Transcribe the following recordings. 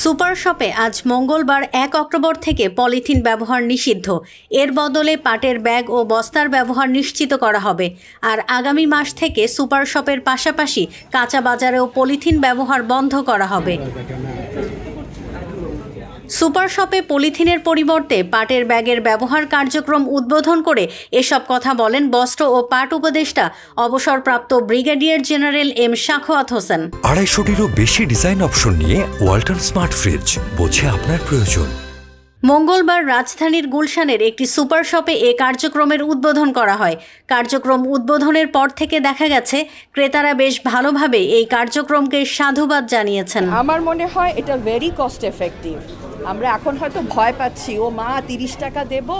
Super শপে আজ মঙ্গলবার এক অক্টোবর থেকে পলিথিন ব্যবহার নিষিদ্ধ। এর বদলে পাটের ব্যাগ ও বস্তার ব্যবহার নিশ্চিত করা হবে। আর আগামী মাস থেকে সুপার শপের পাশাপাশি কাঁচা বাজারেও পলিথিন ব্যবহার বন্ধ করা হবে। সুপার শপে পলিথিনের পরিবর্তে পাটের ব্যাগের ব্যবহার কার্যক্রম উদ্বোধন করে এসব কথা বলেন বস্ত্র ও পাট উপদেষ্টা অবসরপ্রাপ্ত brigadier general M Shakhawat Hossain. আড়াইশোটিরও বেশি ডিজাইন অপশন নিয়ে ওয়ালটন স্মার্ট ফ্রিজ বোঝে আপনার প্রয়োজন। মঙ্গলবার রাজধানীর গুলশানের একটি সুপার শপে এ কার্যক্রমের উদ্বোধন করা হয়। কার্যক্রম উদ্বোধনের পর থেকে দেখা গেছে ক্রেতারা বেশ ভালোভাবে এই কার্যক্রমকে সাধুবাদ জানিয়েছেন। আমার মনে হয় এটা ভেরি কস্ট এফেক্টিভ আমরা এখন হয়তো ভয় পাচ্ছি ও মা তিরিশ টাকা দেব?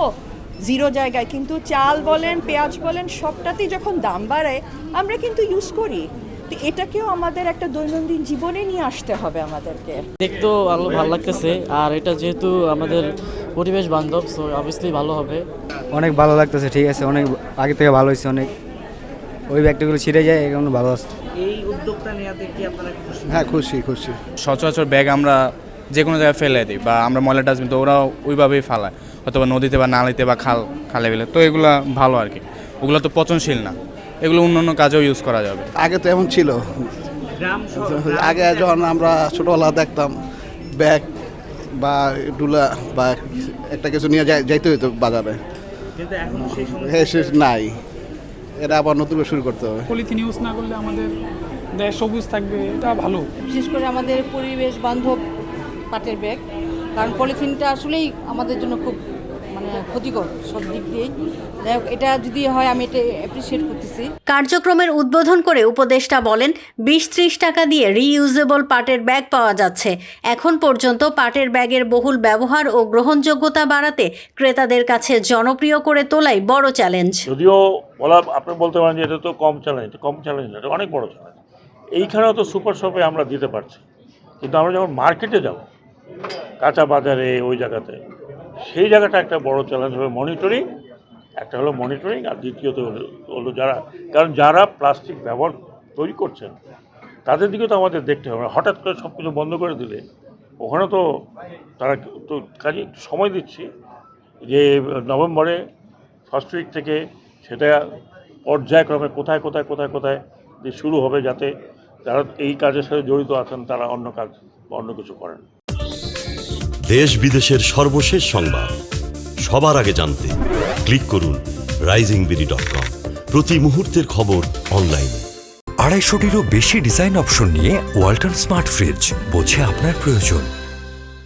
জিরো জায়গায় কিন্তু চাল বলেন পেঁয়াজ বলেন সবটাতেই যখন দাম বাড়ায় আমরা কিন্তু ইউজ করি। তো এটাকেও আমাদের একটা দৈনন্দিন জীবনে নিয়ে আসতে হবে আমাদেরকে। দেখতেও ভালো ভালো লাগতেছে আর এটা যেহেতু আমাদের পরিবেশ বান্ধব সো অবভিয়াসলি ভালো হবে। অনেক ভালো লাগতেছে ঠিক আছে অনেক আগে থেকে ভালো হয়েছে অনেক। ওই ব্যাগটাগুলো ছিঁড়ে যায় এখন ভালো আছে। এই উদ্যোগটা নেওয়াতে কি আপনারা খুশি? হ্যাঁ খুশি খুশি। সচরাচর ব্যাগ আমরা যে কোনো জায়গায় ফেলে দিই বা আমরা ময়লা ডাস্টবিন তো ওরাও ওইভাবেই ফালায়। অথবা নদীতে বা নালিতে বা খাল খালে বিলে। তো এগুলো ভালো আর কি। ওগুলো তো পচনশীল না। এগুলো অন্য অন্য কাজেও ইউজ করা যাবে। আগে তো এমন ছিল। আগে যখন আমরা ছোটোবেলা দেখতাম ব্যাগ বা ডুলা বা একটা কিছু নিয়ে যাই- যাইতে হতো বাজারে। হ্যাঁ সে নাই। এটা আবার নতুন করে শুরু করতে হবে। পলিথিন ইউজ না করলে আমাদের দেশ সবুজ থাকবে এটা ভালো। বিশেষ করে আমাদের পরিবেশ বান্ধব পাটের ব্যাগ। কারণ পলিথিনটা আসলেই আমাদের জন্য খুব মানে ক্ষতিকর সব দিক দিয়েই। এটা যদি হয় আমি এটা অ্যাপ্রিসিয়েট করতেছি। কার্যক্রমের উদ্বোধন করে উপদেষ্টা বলেন বিশ ত্রিশ টাকা দিয়ে রিইউজেবল পাটের ব্যাগ পাওয়া যাচ্ছে। এখন পর্যন্ত পাটের ব্যাগের বহুল ব্যবহার ও গ্রহণযোগ্যতা বাড়াতে ক্রেতাদের কাছে জনপ্রিয় করে তোলাই বড় চ্যালেঞ্জ। যদিও বলা আপনি বলতে পারেন যে এটা তো কম চ্যালেঞ্জ কম চ্যালেঞ্জ না এটা অনেক বড় চ্যালেঞ্জ। এইখানেও তো সুপার শপে আমরা দিতে পারছি। কিন্তু আমরা যখন মার্কেটে যাব কাঁচা বাজারে ওই জায়গাতে। সেই জায়গাটা একটা বড় চ্যালেঞ্জ হবে মনিটরিং একটা হলো মনিটরিং আর দ্বিতীয়ত হলো যারা, কারণ যারা প্লাস্টিক ব্যবহার তৈরি করছেন, তাদের দিকে তো আমাদের দেখতে হবে। হঠাৎ করে সব কিছু বন্ধ করে দিলে, ওখানে তো তারা তো কাজে সময় দিচ্ছি যে নভেম্বরে ফার্স্ট উইক থেকে সেটা পর্যায়ক্রমে কোথায় কোথায় কোথায় কোথায় যে শুরু হবে যাতে যারা এই কাজের সাথে জড়িত আছেন, তারা অন্য কাজ অন্য কিছু করেন। দেশ বিদেশের সর্বশেষ সংবাদ। সবার আগে জানতে ক্লিক করুন রাইজিং বিডি ডট কম প্রতি মুহূর্তের খবর অনলাইনে আড়াইশোটিরও বেশি ডিজাইন অপশন নিয়ে ওয়ালটন স্মার্ট ফ্রিজ বোঝে আপনার প্রয়োজন।